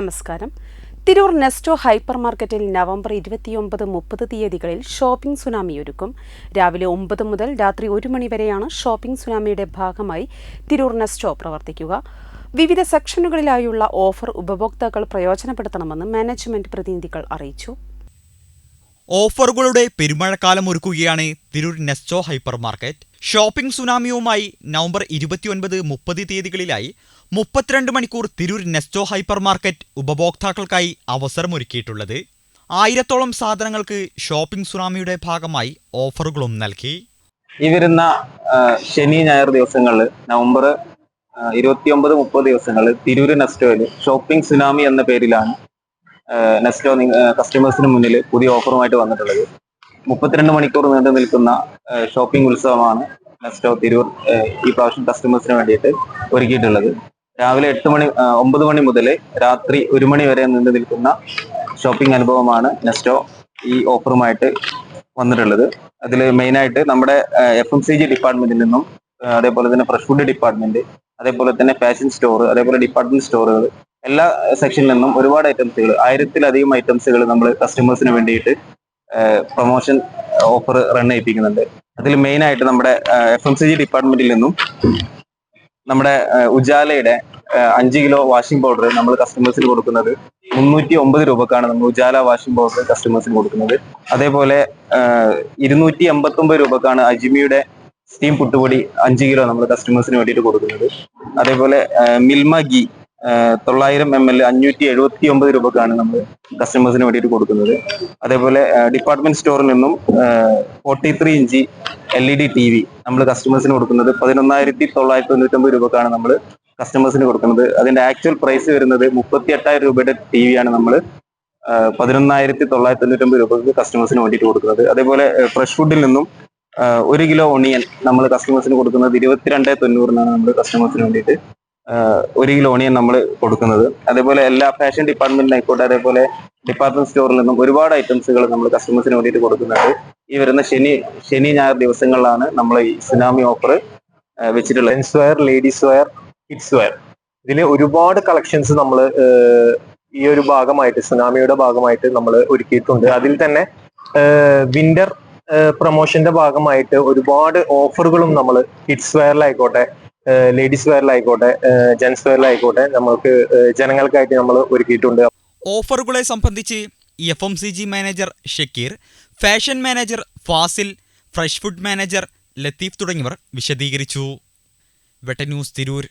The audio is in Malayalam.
നമസ്കാരം. തിരൂർ നെസ്റ്റോ ഹൈപ്പർ മാർക്കറ്റിൽ നവംബർ ഇരുപത്തിയൊമ്പത് മുപ്പത് തീയതികളിൽ ഷോപ്പിംഗ് സുനാമി ഒരുക്കും. രാവിലെ ഒമ്പത് മുതൽ രാത്രി ഒരു മണി വരെയാണ് ഷോപ്പിംഗ് സുനാമിയുടെ ഭാഗമായി തിരൂർ നെസ്റ്റോ പ്രവർത്തിക്കുക. വിവിധ സെക്ഷനുകളിലായുള്ള ഓഫർ ഉപഭോക്താക്കൾ പ്രയോജനപ്പെടുത്തണമെന്ന് മാനേജ്മെന്റ് പ്രതിനിധികൾ അറിയിച്ചു. ഓഫറുകളുടെ പെരുമഴക്കാലം ഒരുക്കുകയാണ് Tirur Nesto hyper market shopping സുനാമിയുമായി നവംബർ ഇരുപത്തിയൊൻപത് മുപ്പത് തീയതികളിലായി മുപ്പത്തിരണ്ട് മണിക്കൂർ തിരൂർ നെസ്റ്റോ ഹൈപ്പർ മാർക്കറ്റ് ഉപഭോക്താക്കൾക്കായി അവസരമൊരുക്കിയിട്ടുള്ളത്. ആയിരത്തോളം സാധനങ്ങൾക്ക് ഷോപ്പിംഗ് സുനാമിയുടെ ഭാഗമായി ഓഫറുകളും നൽകി. ഈ വരുന്ന ശനി ഞായർ ദിവസങ്ങളിൽ നവംബർ ഇരുപത്തിയൊമ്പത് മുപ്പത് ദിവസങ്ങളിൽ തിരൂര് നെസ്റ്റോയിൽ ഷോപ്പിംഗ് സുനാമി എന്ന പേരിലാണ് നെസ്റ്റോ കസ്റ്റമേഴ്സിന് മുന്നിൽ പുതിയ ഓഫറുമായിട്ട് വന്നിട്ടുള്ളത്. മുപ്പത്തിരണ്ട് മണിക്കൂർ നീണ്ടു നിൽക്കുന്ന ഷോപ്പിംഗ് ഉത്സവമാണ് നെസ്റ്റോ തിരൂർ ഈ പ്രാവശ്യം കസ്റ്റമേഴ്സിന് വേണ്ടിയിട്ട് ഒരുക്കിയിട്ടുള്ളത്. രാവിലെ എട്ട് മണി ഒമ്പത് മണി മുതൽ രാത്രി ഒരു മണി വരെ നീണ്ടു നിൽക്കുന്ന ഷോപ്പിംഗ് അനുഭവമാണ് നെസ്റ്റോ ഈ ഓഫറുമായിട്ട് വന്നിട്ടുള്ളത്. അതിൽ മെയിനായിട്ട് നമ്മുടെ എഫ് എം സി ജി ഡിപ്പാർട്ട്മെന്റിൽ നിന്നും അതേപോലെ തന്നെ ഫ്രഷ് ഫുഡ് ഡിപ്പാർട്ട്മെന്റ് അതേപോലെ തന്നെ ഫാഷൻ സ്റ്റോർ അതേപോലെ ഡിപ്പാർട്ട്മെന്റ് സ്റ്റോറുകൾ എല്ലാ സെക്ഷനിൽ നിന്നും ഒരുപാട് ഐറ്റംസുകൾ ആയിരത്തിലധികം ഐറ്റംസുകൾ നമ്മൾ കസ്റ്റമേഴ്സിന് വേണ്ടിയിട്ട് പ്രൊമോഷൻ ഓഫർ റൺ ചെയ്യിപ്പിക്കുന്നുണ്ട്. അതിൽ മെയിൻ ആയിട്ട് നമ്മുടെ എഫ് എം സി ജി ഡിപ്പാർട്ട്മെന്റിൽ നിന്നും നമ്മുടെ ഉജാലയുടെ അഞ്ച് കിലോ വാഷിംഗ് പൗഡർ നമ്മൾ കസ്റ്റമേഴ്സിന് കൊടുക്കുന്നത് മുന്നൂറ്റി ഒമ്പത് രൂപക്കാണ് നമ്മൾ ഉജാല വാഷിംഗ് പൗഡർ കസ്റ്റമേഴ്സിന് കൊടുക്കുന്നത്. അതേപോലെ ഇരുന്നൂറ്റി എൺപത്തി ഒമ്പത് രൂപക്കാണ് അജിമിയുടെ സ്റ്റീം പുട്ടുപൊടി അഞ്ച് കിലോ നമ്മൾ കസ്റ്റമേഴ്സിന് വേണ്ടിയിട്ട് കൊടുക്കുന്നത്. അതേപോലെ മിൽമ ഗീ തൊള്ളായിരം എം എൽ അഞ്ഞൂറ്റി എഴുപത്തി ഒമ്പത് രൂപക്കാണ് നമ്മൾ കസ്റ്റമേഴ്സിന് വേണ്ടിയിട്ട് കൊടുക്കുന്നത്. അതേപോലെ ഡിപ്പാർട്ട്മെന്റ് സ്റ്റോറിൽ നിന്നും ഫോർട്ടി ത്രീ ഇഞ്ചി L E D T V നമ്മൾ കസ്റ്റമേഴ്സിന് കൊടുക്കുന്നത് പതിനൊന്നായിരത്തി തൊള്ളായിരത്തി തൊണ്ണൂറ്റൊമ്പത് രൂപക്കാണ് നമ്മൾ കസ്റ്റമേഴ്സിന് കൊടുക്കുന്നത്. അതിന്റെ ആക്ച്വൽ പ്രൈസ് വരുന്നത് മുപ്പത്തി എട്ടായിരം രൂപയുടെ ടി വി ആണ് നമ്മൾ പതിനൊന്നായിരത്തി തൊള്ളായിരത്തി തൊണ്ണൂറ്റൊമ്പത് രൂപക്ക് കസ്റ്റമേഴ്സിന് വേണ്ടിയിട്ട് കൊടുക്കുന്നത്. അതേപോലെ ഫ്രഷ് ഫുഡിൽ നിന്നും ഒരു കിലോ ഒണിയൻ നമ്മൾ കസ്റ്റമേഴ്സിന് കൊടുക്കുന്നത് ഇരുപത്തിരണ്ട് തൊണ്ണൂറിനാണ് നമ്മൾ കസ്റ്റമേഴ്സിന് വേണ്ടിയിട്ട് ഒരു കിലോ ഓണിയൻ നമ്മൾ കൊടുക്കുന്നത്. അതേപോലെ എല്ലാ ഫാഷൻ ഡിപ്പാർട്ട്മെന്റിനായിക്കോട്ടെ അതേപോലെ ഡിപ്പാർട്ട്മെന്റ് സ്റ്റോറിൽ നിന്നും ഒരുപാട് ഐറ്റംസുകൾ നമ്മൾ കസ്റ്റമേഴ്സിന് വേണ്ടിയിട്ട് കൊടുക്കുന്നുണ്ട്. ഈ വരുന്ന ശനി ശനി ഞായർ ദിവസങ്ങളിലാണ് നമ്മൾ ഈ സുനാമി ഓഫർ വെച്ചിട്ടുള്ളത്. Men's wear ladies wear kids wear ഇതിൽ ഒരുപാട് കളക്ഷൻസ് നമ്മൾ ഈ ഒരു ഭാഗമായിട്ട് സുനാമിയുടെ ഭാഗമായിട്ട് നമ്മൾ ഒരുക്കിയിട്ടുണ്ട്. അതിൽ തന്നെ വിന്റർ പ്രൊമോഷന്റെ ഭാഗമായിട്ട് ഒരുപാട് ഓഫറുകളും നമ്മൾ കിഡ്സ് വെയറിലായിക്കോട്ടെ ലേഡീസ് വെയറിലായിക്കോട്ടെ ജെൻസ് വെയറിലായിക്കോട്ടെ നമ്മൾക്ക് ജനങ്ങൾക്കായിട്ട് നമ്മൾ ഒരുക്കിയിട്ടുണ്ട്. ഓഫറുകളെ സംബന്ധിച്ച് F M C G manager Shakeer fashion manager Fazil fresh food manager Latheef തുടങ്ങിയവർ വിശദീകരിച്ചു. വെട്ട ന്യൂസ് തിരൂർ.